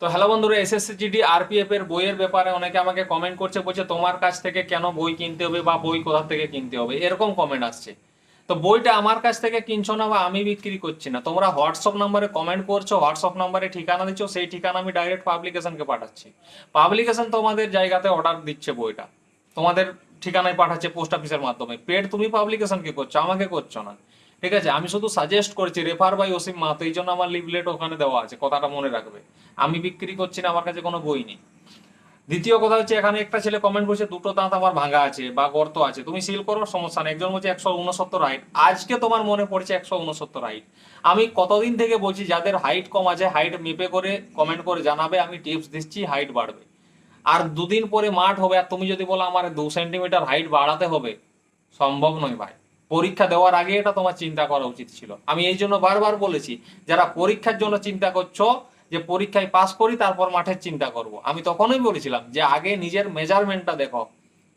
তো হ্যালো বন্ধুরা SSC GD RPF এর বইয়ের ব্যাপারে অনেকে আমাকে কমেন্ট করছে, বলছে তোমার কাছ থেকে কেন বই কিনতে হবে বা বই কোথা থেকে কিনতে হবে? এরকম কমেন্ট আসছে। তো বইটা আমার কাছ থেকে কিনছো না বা আমি বিক্রি করছি না? তোমরা হোয়াটসঅ্যাপ নাম্বারে কমেন্ট করছ হোয়াটসঅ্যাপ নাম্বারে ঠিকানা দিচ্ছ, সেই ঠিকানা আমি ডাইরেক্ট পাবলিকেশনকে পাঠাচ্ছি। পাবলিকেশন তোমাদের জায়গাতে অর্ডার দিচ্ছে বইটা। তোমাদের ঠিকানায় পাঠাচ্ছে পোস্ট অফিসের মাধ্যমে। পেড তুমি পাবলিকেশনকে করছ, আমাকে করছ না। ঠিক আছে? আমি শুধু সাজেস্ট করছি রেফার বাই ওসিম মাহাতো এই জন্য আমার লিভলেট ওখানে দেওয়া আছে, কথাটা মনে রাখবে। আমি বিক্রি করছি না, আমার কাছে কোনো বই নেই। দ্বিতীয় কথা হচ্ছে, এখানে একটা ছেলে কমেন্ট করছে, দুটো দাঁত আমার ভাঙা আছে বা গর্ত আছে, তুমি সিল করো, সমস্যা নেই। একজন বলছে একশো উনসত্তর হাইট আজকে তোমার মনে পড়ছে একশো উনসত্তর হাইট আমি কতদিন থেকে বলছি, যাদের হাইট কম আছে হাইট মেপে করে কমেন্ট করে জানাবে, আমি টিপস দিচ্ছি হাইট বাড়বে। আর দুদিন পরে মাঠ হবে, আর তুমি যদি বলো আমার দু সেন্টিমিটার হাইট বাড়াতে হবে, সম্ভব নয় ভাই। পরীক্ষা দেওয়ার আগে এটা তোমার চিন্তা করা উচিত ছিল। আমি এই জন্য বারবার বলেছি, যারা পরীক্ষার জন্য চিন্তা করছ, যে পরীক্ষায় পাস করি, তারপর মাঠের চিন্তা করব। আমি তখনই বলেছিলাম যে আগে নিজের মেজারমেন্টটা দেখো।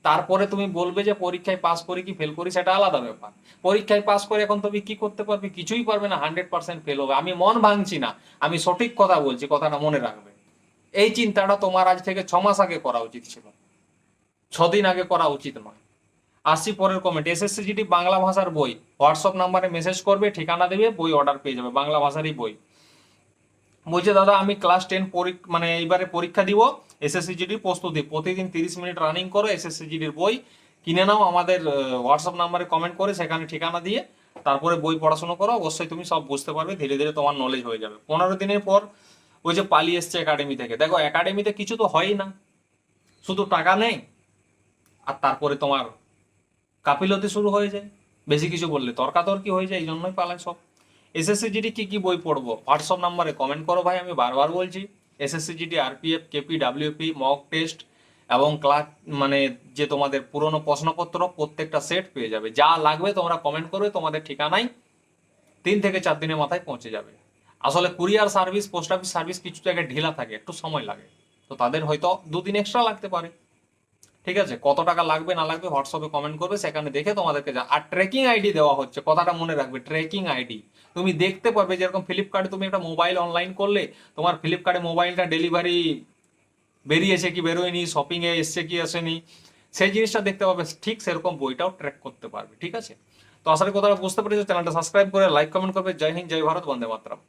তারপরে তুমি বলবে যে পরীক্ষায় পাস করি কি ফেল করি, সেটা আলাদা ব্যাপার। পরীক্ষায় পাস করে এখন তুমি কি করতে পারবে, কিছুই পারবে না হান্ড্রেড পার্সেন্ট ফেল হবে। আমি মন ভাঙছি না, আমি সঠিক কথা বলছি, কথাটা মনে রাখবে। এই চিন্তাটা তোমার আজ থেকে ছ মাস আগে করা উচিত ছিল। ছদিন আগে করা উচিত নয়। আসছি পরের কমেন্ট এসএসসি বাংলা ভাষার বই। হোয়াটসঅ্যাপ নাম্বারে মেসেজ করবে, ঠিকানা দেবে, বই অর্ডার পেয়ে যাবে, বাংলা ভাষারই বই। বলছে, দাদা, আমি ক্লাস টেন মানে এইবারে পরীক্ষা দিব এসএসসি প্রস্তুতি প্রতিদিন তিরিশ মিনিট রানিং করো এসএসসি বই কিনে নাও, আমাদের হোয়াটসঅ্যাপ নাম্বারে কমেন্ট করে, সেখানে ঠিকানা দিয়ে তারপরে বই পড়াশোনা করো। অবশ্যই তুমি সব বুঝতে পারবে, ধীরে ধীরে তোমার নলেজ হয়ে যাবে। পনেরো দিনের পর ওই যে পালিয়ে এসছে একাডেমি থেকে। দেখো একাডেমিতে কিছু তো হয়ই না। শুধু টাকা নেই, আর তারপরে তোমার কাপিলতি শুরু হয়ে যায়, বেশি কিছু বললে তর্কাতর্কি হয়ে যায় এই জন্যই পালায় সব। এসএসসি জিডি কী কী বই পড়ব? হোয়াটসঅ্যাপ নাম্বারে কমেন্ট করো ভাই, আমি বারবার বলছি SSC GD RPF KP WP mock test এবং ক্লাস মানে যে তোমাদের পুরনো প্রশ্নপত্র, প্রত্যেকটা সেট পেয়ে যাবে। যা লাগবে তোমরা কমেন্ট করবে, তোমাদের ঠিকানায় তিন থেকে চার দিনের মাথায় পৌঁছে যাবে। আসলে courier service post office service কিছু জায়গায় ঢিলা থাকে, একটু সময় লাগে। তো তাদের হয়তো দুদিন এক্সট্রা লাগতে পারে। ঠিক আছে? কত টাকা লাগবে, না লাগবে হোয়াটসঅ্যাপে কমেন্ট করবে, সেখানে দেখে তোমাদেরকে যা আর ট্রেকিং আইডি দেওয়া হচ্ছে, কথাটা মনে রাখবে ট্রেকিং আইডি তুমি দেখতে পারবে যেরকম ফ্লিপকার্টে তুমি একটা মোবাইল অনলাইন করলে, তোমার ফ্লিপকার্টে মোবাইলটা ডেলিভারি বেরিয়েছে কি বেরোয়নি শপিংয়ে এসছে কি আসেনি, সেই জিনিসটা দেখতে পাবে, ঠিক সেরকম বইটাও ট্র্যাক করতে পারবে, ঠিক আছে? তো করি কথাটা বুঝতে পেরেছ চ্যানেলটা সাবস্ক্রাইব করে লাইক কমেন্ট করবে, জয় হিন্দ, জয় ভারত, বন্দে মাতরম।